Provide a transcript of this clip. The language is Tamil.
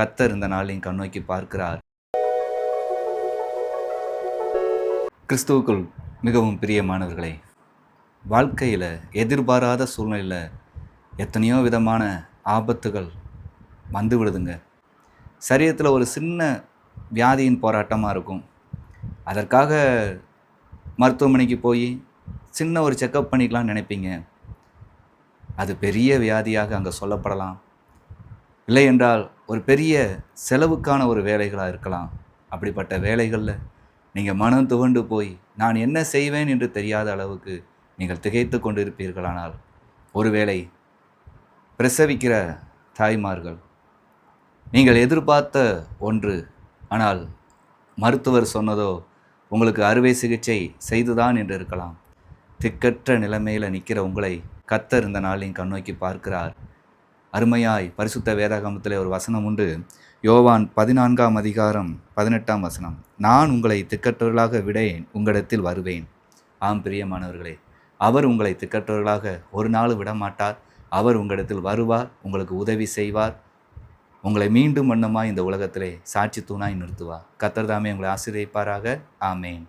கத்தர் இந்த நாளையும் கண்ணோக்கி பார்க்கிறார். கிறிஸ்துவுக்குள் மிகவும் பிரியமானவர்களே வாழ்க்கையில் எதிர்பாராத சூழ்நிலையில் எத்தனையோ விதமான ஆபத்துகள் வந்து விடுதுங்க சரீரத்தில் ஒரு சின்ன வியாதியின் போராட்டமாக இருக்கும். அதற்காக மருத்துவமனைக்கு போய் சின்ன ஒரு செக்கப் பண்ணிக்கலாம்னு நினைப்பீங்க. அது பெரிய வியாதியாக அங்கே சொல்லப்படலாம். இல்லை என்றால் ஒரு பெரிய செலவுக்கான ஒரு வேலைகளாக இருக்கலாம். அப்படிப்பட்ட வேலைகளில் நீங்கள் மனம் துவண்டு போய் நான் என்ன செய்வேன் என்று தெரியாத அளவுக்கு நீங்கள் திகைத்து கொண்டிருப்பீர்களானால் ஒருவேளை பிரசவிக்கிற தாய்மார்கள் நீங்கள் எதிர்பார்த்த ஒன்று ஆனால் மருத்துவர் சொன்னதோ உங்களுக்கு அறுவை சிகிச்சை செய்துதான் என்று இருக்கலாம். திக்கற்ற நிலைமையில் நிற்கிற உங்களை கத்தர் இந்த நாளையும் கண்ணோக்கி பார்க்கிறார். அருமையாய் பரிசுத்த வேதாகமத்தில் ஒரு வசனம் உண்டு. யோவான் பதினான்காம் அதிகாரம் பதினெட்டாம் வசனம். நான் உங்களை திக்கற்றவர்களாக விடேன் உங்களிடத்தில் வருவேன். ஆம் பிரியமானவர்களே அவர் உங்களை திக்கற்றவர்களாக ஒரு நாள் விடமாட்டார். அவர் உங்களிடத்தில் வருவார் உங்களுக்கு உதவி செய்வார். உங்களை மீண்டும் வண்ணமாய் இந்த உலகத்திலே சாட்சி தூணாய் நிறுத்துவார். கத்தர்தாமே உங்களை ஆசிரியப்பாராக ஆமேன்.